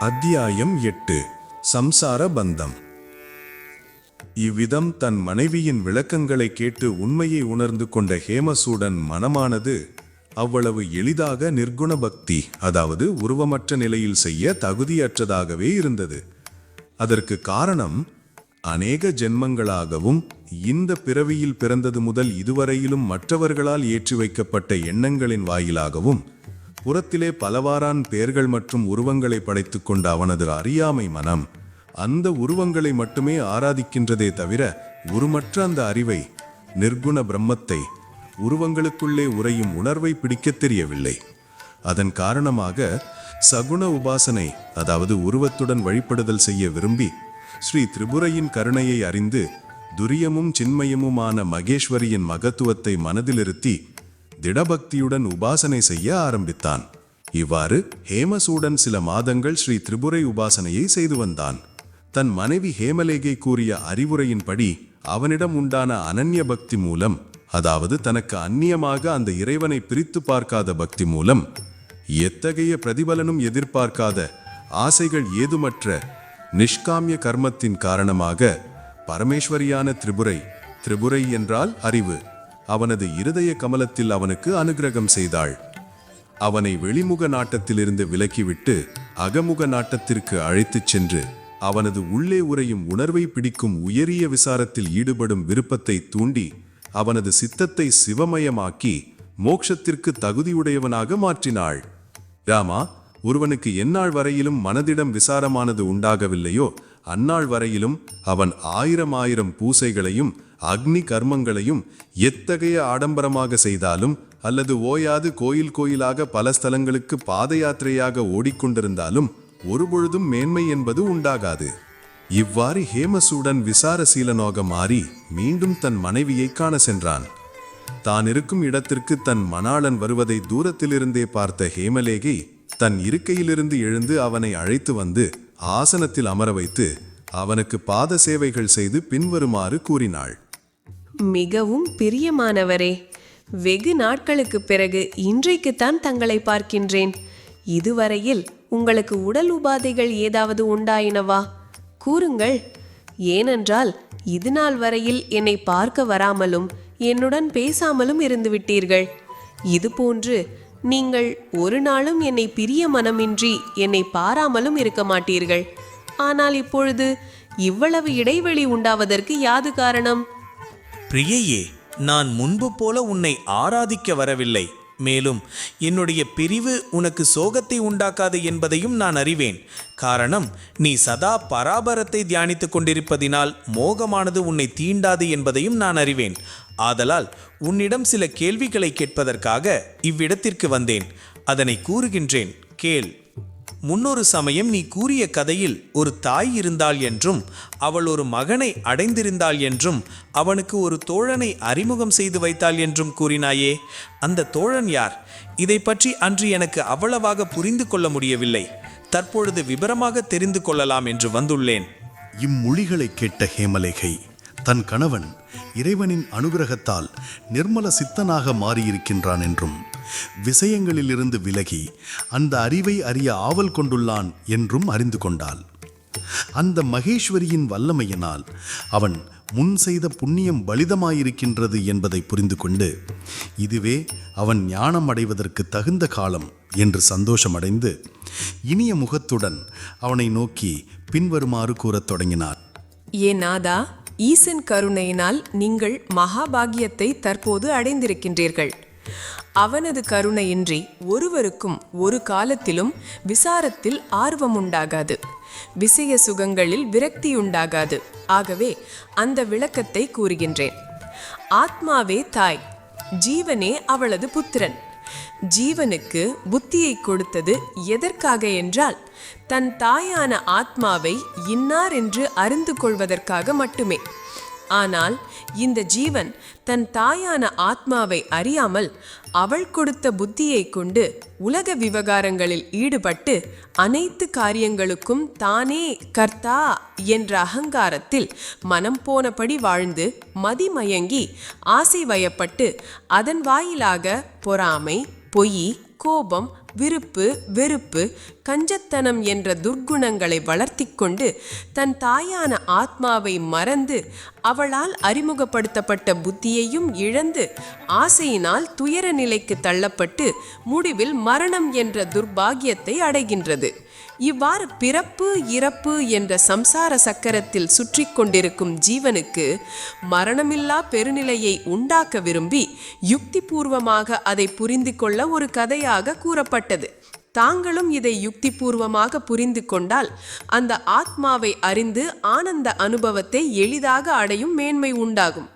அத்தியாயம் எட்டு. சம்சார பந்தம். இவ்விதம் தன் மனைவியின் விளக்கங்களை கேட்டு உண்மையை உணர்ந்து கொண்ட ஹேமசூடன் மனமானது அவ்வளவு எளிதாக நிர்குண பக்தி அதாவது உருவமற்ற நிலையில் செய்ய தகுதியற்றதாகவே இருந்தது. அதற்கு காரணம் அநேக ஜென்மங்களாகவும் இந்த பிறவியில் பிறந்தது முதல் இதுவரையிலும் மற்றவர்களால் ஏற்றி வைக்கப்பட்ட எண்ணங்களின் வாயிலாகவும் புறத்திலே பலவாறான் பெயர்கள் மற்றும் உருவங்களை படைத்துக் கொண்ட அவனது அறியாமை மனம். அந்த உருவங்களை மட்டுமே ஆராதிக்கின்றதே தவிர உருமற்ற அந்த அறிவை நிர்குண பிரம்மத்தை உருவங்களுக்குள்ளே உறையும் உணர்வை பிடிக்கத் தெரியவில்லை. அதன் காரணமாக சகுண உபாசனை அதாவது உருவத்துடன் வழிபடுதல் செய்ய விரும்பி ஸ்ரீ திரிபுரையின் கருணையை அறிந்து துரியமும் சின்மயமுமான மகேஸ்வரியின் மகத்துவத்தை மனதிலிருத்தி திடபக்தியுடன் உபாசனை செய்ய ஆரம்பித்தான். இவ்வாறு ஹேமசூடன் சில மாதங்கள் ஸ்ரீ திரிபுரை உபாசனையை செய்து வந்தான். தன் மனைவி ஹேமலேகை கூறிய அறிவுரையின்படி அவனிடம் உண்டான அனன்ய பக்தி மூலம் அதாவது தனக்கு அந்நியமாக அந்த இறைவனை பிரித்து பார்க்காத பக்தி மூலம் எத்தகைய பிரதிபலனும் எதிர்பார்க்காத ஆசைகள் ஏதுமற்ற நிஷ்காமிய கர்மத்தின் காரணமாக பரமேஸ்வரியான திரிபுரை திரிபுரை என்றால் அறிவு அவனது இருதய கமலத்தில் அவனுக்கு அனுகிரகம் செய்தாள். அவனை வெளிமுக நாட்டத்திலிருந்து விலக்கிவிட்டு அகமுக நாட்டத்திற்கு அழைத்துச் சென்று அவனது உள்ளே உறையும் உணர்வை பிடிக்கும் உயரிய விசாரத்தில் ஈடுபடும் விருப்பத்தை தூண்டி அவனது சித்தத்தை சிவமயமாக்கி மோட்சத்திற்கு தகுதியுடையவனாக மாற்றினாள். ராமா ஒருவனுக்கு எந்நாள் வரையிலும் மனதிடம் விசாரமானது உண்டாகவில்லையோ அந்நாள் வரையிலும் அவன் ஆயிரம் ஆயிரம் பூசைகளையும் அக்னி கர்மங்களையும் எத்தகைய ஆடம்பரமாக செய்தாலும் அல்லது ஓயாது கோயில் கோயிலாக பல ஸ்தலங்களுக்கு பாத யாத்திரையாக ஓடிக்கொண்டிருந்தாலும் ஒருபொழுதும் மேன்மை என்பது உண்டாகாது. இவ்வாறு ஹேமசூடன் விசாரசீலனாக மாறி மீண்டும் தன் மனைவியை காண சென்றான். தான் இருக்கும் இடத்திற்கு தன் மணாளன் வருவதை தூரத்திலிருந்தே பார்த்த ஹேமலேகை தன் இருக்கையிலிருந்து எழுந்து அவனை அழைத்து வந்து ஆசனத்தில் அமர வைத்து அவனுக்கு பாத சேவைகள் செய்து பின்வருமாறு கூறினாள். மிகவும் பிரியமானவரே. வெகு நாட்களுக்குப் பிறகு இன்றைக்குத்தான் தங்களை பார்க்கின்றேன். இதுவரையில் உங்களுக்கு உடல் உபாதைகள் ஏதாவது உண்டாயினவா? கூறுங்கள். ஏனென்றால் இது நாள் வரையில் என்னை பார்க்க வராமலும் என்னுடன் பேசாமலும் இருந்துவிட்டீர்கள். இதுபோன்று நீங்கள் ஒரு நாளும் என்னை பிரிய மனமின்றி என்னை பாராமலும் இருக்க மாட்டீர்கள். ஆனால் இப்பொழுது இவ்வளவு இடைவெளி உண்டாவதற்கு யாது காரணம்? பிரியையே நான் முன்பு போல உன்னை ஆராதிக்க வரவில்லை. மேலும் என்னுடைய பிரிவு உனக்கு சோகத்தை உண்டாக்காது என்பதையும் நான் அறிவேன். காரணம் நீ சதா பராபரத்தை தியானித்துக் கொண்டிருப்பதினால் மோகமானது உன்னை தீண்டாது என்பதையும் நான் அறிவேன். ஆதலால் உன்னிடம் சில கேள்விகளை கேட்பதற்காக இவ்விடத்திற்கு வந்தேன். அதனை கூறுகின்றேன் கேள். முன்னொரு சமயம் நீ கூறிய கதையில் ஒரு தாய் இருந்தாள் என்றும் அவள் ஒரு மகனை அடைந்திருந்தாள் என்றும் அவனுக்கு ஒரு தோழனை அறிமுகம் செய்து வைத்தாள் என்றும் கூறினாயே. அந்த தோழன் யார்? இதை பற்றி அன்று எனக்கு அவ்வளவாக புரிந்து கொள்ள முடியவில்லை. தற்பொழுது விபரமாக தெரிந்து கொள்ளலாம் என்று வந்துள்ளேன். இம்மொழிகளை கேட்ட ஹேமலேகை தன் கணவன் இறைவனின் அனுகிரகத்தால் நிர்மல சித்தனாக மாறியிருக்கின்றான் என்றும் விஷயங்களிலிருந்து விலகி அந்த அறிவை அறிய ஆவல் கொண்டுள்ளான் என்றும் அறிந்து கொண்டாள். அந்த மகேஸ்வரியின் வல்லமையினால் அவன் முன் செய்த புண்ணியம் பலிதமாயிருக்கின்றது என்பதை புரிந்து கொண்டு இதுவே அவன் ஞானம் அடைவதற்கு தகுந்த காலம் என்று சந்தோஷமடைந்து இனிய முகத்துடன் அவனை நோக்கி பின்வருமாறு கூறத் தொடங்கினார். ஏ நாதா ஈசன் கருணையினால் நீங்கள் மகாபாகியத்தை தற்போது அடைந்திருக்கின்றீர்கள். அவனது கருணையின்றி ஒருவருக்கும் ஒரு காலத்திலும் விசாரத்தில் ஆர்வம் உண்டாகாது விசய சுகங்களில் விரக்தியுண்டாகாது. ஆகவே அந்த விளக்கத்தை கூறுகின்றேன். ஆத்மாவே தாய் ஜீவனே அவளது புத்திரன். ஜீவனுக்கு புத்தியை கொடுத்தது எதற்காக என்றால் தன் தாயான ஆத்மாவை இன்னார் என்று அறிந்து கொள்வதற்காக மட்டுமே. ஆனால் இந்த ஜீவன் தன் தாயான ஆத்மாவை அறியாமல் அவள் கொடுத்த புத்தியை கொண்டு உலக விவகாரங்களில் ஈடுபட்டு அனைத்து காரியங்களுக்கும் தானே கர்த்தா என்ற அகங்காரத்தில் மனம் போனபடி வாழ்ந்து மதிமயங்கி ஆசை வயப்பட்டு அதன் வாயிலாக பொறாமை பொய் கோபம் விருப்பு வெறுப்பு கஞ்சத்தனம் என்ற துர்க்குணங்களை வளர்த்தி கொண்டு தன் தாயான ஆத்மாவை மறந்து அவளால் அறிமுகப்படுத்தப்பட்ட புத்தியையும் இழந்து ஆசையினால் துயர நிலைக்கு தள்ளப்பட்டு முடிவில் மரணம் என்ற துர்பாகியத்தை அடைகின்றது. இவ்வாறு பிறப்பு இறப்பு என்ற சம்சார சக்கரத்தில் சுற்றி கொண்டிருக்கும் ஜீவனுக்கு மரணமில்லா பெருநிலையை உண்டாக்க விரும்பி யுக்திபூர்வமாக அதை புரிந்து கொள்ள ஒரு கதையாக கூறப்பட்டது. தாங்களும் இதை யுக்திபூர்வமாக புரிந்து கொண்டால் அந்த ஆத்மாவை அறிந்து ஆனந்த அனுபவத்தை எளிதாக அடையும் மேன்மை உண்டாகும்.